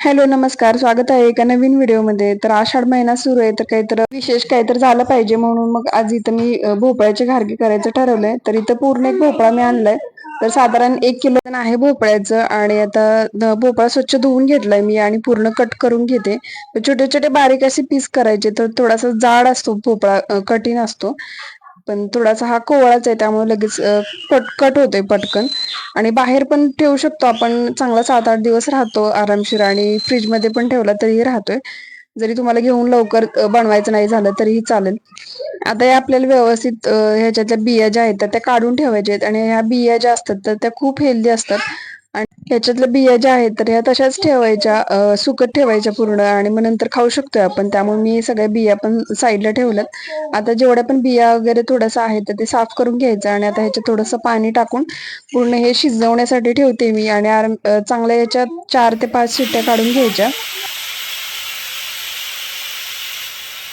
Hello नमस्कार. स्वागत आहे एका नवीन व्हिडिओमध्ये. तर आषाढ महिना सुरू आहे तर काहीतरी विशेष काहीतरी झालं पाहिजे म्हणून मग आज इथं मी भोपळ्याचे घारगे करायचं ठरवलंय. तर इथं पूर्ण एक भोपळा मी आणलाय. तर साधारण एक किलो आहे भोपळ्याचं आणि आता भोपळा स्वच्छ धुवून घेतलाय मी आणि पूर्ण कट करून घेते. छोटे छोटे बारीक असे पीस करायचे तर थोडासा जाड असतो भोपळा कठीण असतो. पण थोडासा हा कोवळाच आहे त्यामुळे लगेच अ, होतोय पटकन. आणि बाहेर पण ठेवू शकतो आपण चांगला सात आठ दिवस राहतो आरामशीर आणि फ्रीजमध्ये पण ठेवला तरीही राहतोय. जरी तुम्हाला घेऊन लवकर बनवायचं नाही झालं तरीही चालेल. आता हे आपल्याला व्यवस्थित ह्याच्यातल्या बिया ज्या आहेत तर त्या काढून ठेवायच्या आहेत. आणि ह्या बिया ज्या असतात तर त्या खूप हेल्दी असतात. आणि याच्यातल्या बिया ज्या आहेत तर ह्या तशाच ठेवायच्या सुकत ठेवायच्या पूर्ण आणि मग नंतर खाऊ शकतोय आपण. त्यामुळे मी सगळ्या बिया पण साईडला ठेवल्यात. आता जेवढ्या पण बिया वगैरे थोडंसं आहे तर ते साफ करून घ्यायचं आणि आता ह्याच्यात थोडंसं पाणी टाकून पूर्ण हे शिजवण्यासाठी ठेवते मी आणि आराम चांगल्या याच्यात चार ते पाच शिट्ट्या काढून घ्यायच्या.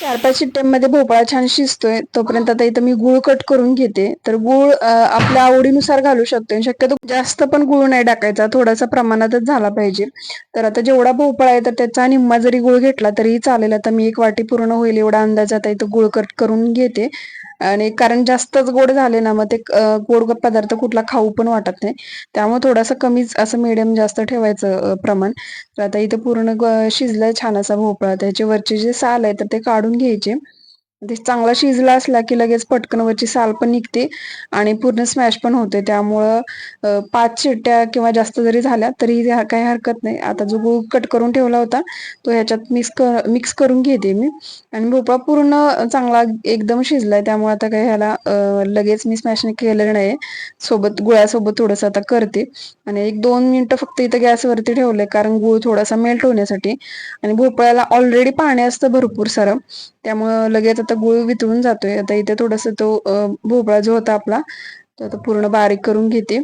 चार पाच शिट्ट्यांमध्ये भोपळा छान शिजतोय तोपर्यंत आता इथं मी गुळ कट करून घेते. तर गुळ आपल्या आवडीनुसार घालू शकतो शक्यतो जास्त पण गुळ नाही टाकायचा थोडासा प्रमाणातच झाला पाहिजे. तर आता जेवढा भोपळा आहे तर त्याचा निम्मा जरी गुळ घेतला तरी चालेल. आता मी एक वाटी पूर्ण होईल एवढा अंदाज आता इथं गुळ कट करून घेते. आणि कारण जास्तच गोड झाले ना मग ते गोड पदार्थ कुठला खाऊ पण वाटत नाही. त्यामुळे थोडासा कमीच असं मीडियम जास्त ठेवायचं प्रमाण. तर आता इथे पूर्ण शिजलाय छान असा भोपळा. त्याचे वरचे जे साल आहे तर ते काढून घ्यायचे. ते चांगला शिजला असला की लगेच पटकन वरची साल पण निघते आणि पूर्ण स्मॅश पण होते. त्यामुळं पाच शिट्ट्या किंवा जास्त जरी झाल्या तरी काही हरकत नाही. आता जो गूळ कट करून ठेवला होता तो ह्याच्यात मिक्स मिक्स करून घेते मी. आणि भोपळा पूर्ण चांगला एकदम शिजलाय त्यामुळे आता काही ह्याला लगेच मी स्मॅश केलेलं नाही सोबत गुळासोबत थोडंसं आता करते. आणि एक दोन मिनिटं फक्त इथं गॅसवरती ठेवलंय कारण गूळ थोडासा मेल्ट होण्यासाठी. आणि भोपळ्याला ऑलरेडी पाणी असतं भरपूर सारं. त्यामुळं लगेच आता गूळ वितळून जातोय. आता इथे थोडस तो भोपळा जो होता आपला तो आता पूर्ण बारीक करून घेते.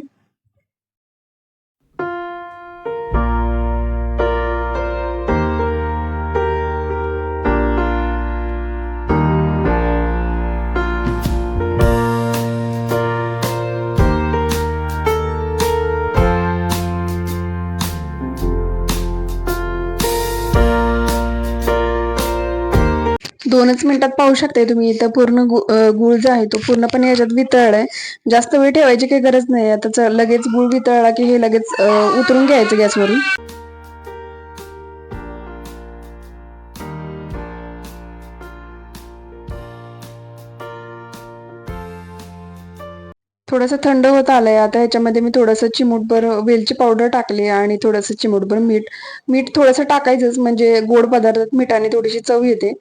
मिनिटात पाहू शकताय तुम्ही. इथं पूर्ण गुळ जो आहे तो पूर्णपणे याच्यात वितळलाय. जास्त वेळ ठेवायची काही गरज नाही. आता लगेच गुळ वितळला की हे लगेच उतरून घ्यायचं गॅसवरून. थोडंसं थंड होत आलंय. आता ह्याच्यामध्ये मी थोडंसं चिमूटभर वेलची पावडर टाकली आणि थोडंसं चिमूटभर मीठ. मीठ थोडंसं टाकायचंच म्हणजे गोड पदार्थात मिठाने थोडीशी चव येते.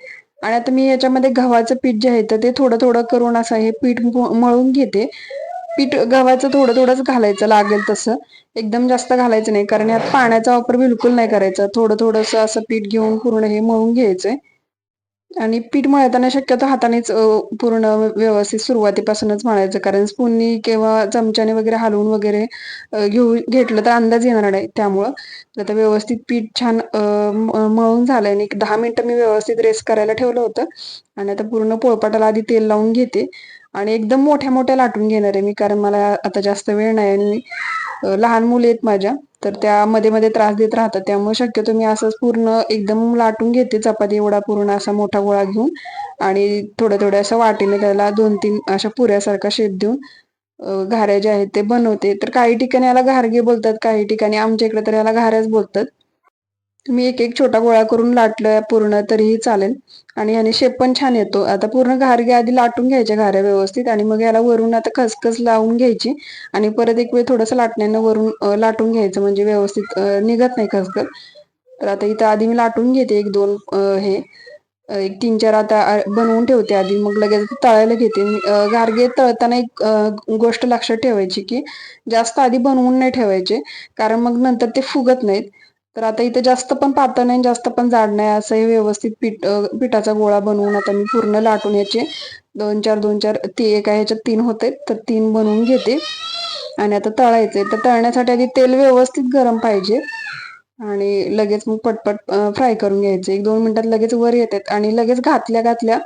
आणि आता मी याच्यामध्ये गव्हाचं पीठ जे आहे तर ते थोडं थोडं करून असं हे पीठ मळून घेते. पीठ गव्हाचं थोडं थोडंच घालायचं लागेल तसं. एकदम जास्त घालायचं नाही कारण यात पाण्याचा वापर बिलकुल नाही करायचा. थोडं थोडंसं असं पीठ घेऊन पूर्ण हे मळून घ्यायचंय. आणि पीठ मळताना शक्यतो हातानेच पूर्ण व्यवस्थित सुरुवातीपासूनच मळायचं. कारण स्पूननी किंवा चमच्याने वगैरे हलवून वगैरे घेऊ घेतलं तर अंदाज येणार नाही त्यामुळं. तर आता व्यवस्थित पीठ छान म- मळून झालं आणि एक दहा मिनटं मी व्यवस्थित रेस्ट करायला ठेवलं होतं. आणि आता पूर्ण पोळपाटाला आधी तेल लावून घेते. आणि एकदम मोठ्या मोठ्या लाटून घेणार आहे मी कारण मला आता जास्त वेळ नाही आणि लहान मुले आहेत माझ्या. तर त्या मध्ये मध्ये त्रास देत राहतात. त्यामुळे शक्यतो मी असंच पूर्ण एकदम लाटून घेते चपाती एवढा पूर्ण असा मोठा गोळा घेऊन आणि थोड्या थोड्या अशा वाटीने त्याला दोन तीन अशा पुऱ्यासारखा शेप देऊन घाऱ्या ज्या आहेत ते बनवते. तर काही ठिकाणी याला घारगे बोलतात काही ठिकाणी आमच्या इकडे तर याला घाऱ्याच बोलतात. तुम्ही एक एक छोटा गोळा करून लाटलं पूर्ण तरीही चालेल. आणि याने शेप पण छान येतो. आता पूर्ण घारगे आधी लाटून घ्यायच्या घाऱ्या व्यवस्थित आणि मग याला वरून आता खसखस लावून घ्यायची आणि परत एक वेळ थोडंसं लाटण्यानं वरून लाटून घ्यायचं. म्हणजे व्यवस्थित निघत नाही खसखस. तर आता इथं आधी मी लाटून घेते एक दोन हे. एक तीन चार आता बनवून ठेवते आधी. मग लगेच तळायला घेते. अ, गारगे तळताना एक गोष्ट लक्षात ठेवायची की जास्त आधी बनवून नाही ठेवायचे. कारण मग नंतर ते फुगत नाहीत. तर आता इथे जास्त पण पातळ नाही जास्त पण जाड नाही. असं हे व्यवस्थित पीठ पिठाचा गोळा बनवून आता मी पूर्ण लाटून याचे. दोन चार दोन चार ती एका ह्याच्यात तीन होते तर तीन बनवून घेते. आणि आता तळायचे तर तळण्यासाठी आधी तेल व्यवस्थित गरम पाहिजे. आणि लगेच मग पटपट फ्राय करून घ्यायचे. एक दोन मिनिटात लगेच वर येतात. आणि लगेच घातल्या घातल्या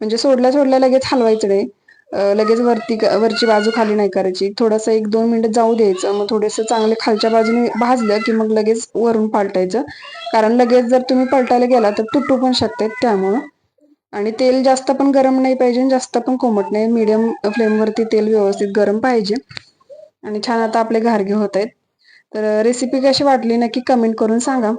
म्हणजे सोडल्या सोडल्या लगेच हलवायचं नाही. लगेच वरती वरची बाजू खाली नाही करायची. थोडंसं एक दोन मिनिटं जाऊ द्यायचं. मग थोडंसं चांगले खालच्या बाजूने भाजलं की मग लगेच वरून पालटायचं. कारण लगेच जर तुम्ही पलटायला गेला तर तुटू पण शकते त्यामुळं. आणि तेल जास्त पण गरम नाही पाहिजे जास्त पण कोमट नाही. मीडियम फ्लेमवरती तेल व्यवस्थित गरम पाहिजे. आणि छान आता आपले घारगे होत आहेत. तर रेसिपी कशी वाटली नक्की कमेंट करून सांगा.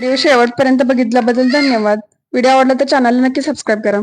व्हिडिओ शेवटपर्यंत बघितल्याबद्दल धन्यवाद. व्हिडिओ आवडला तर चॅनलला नक्की सबस्क्राईब करा.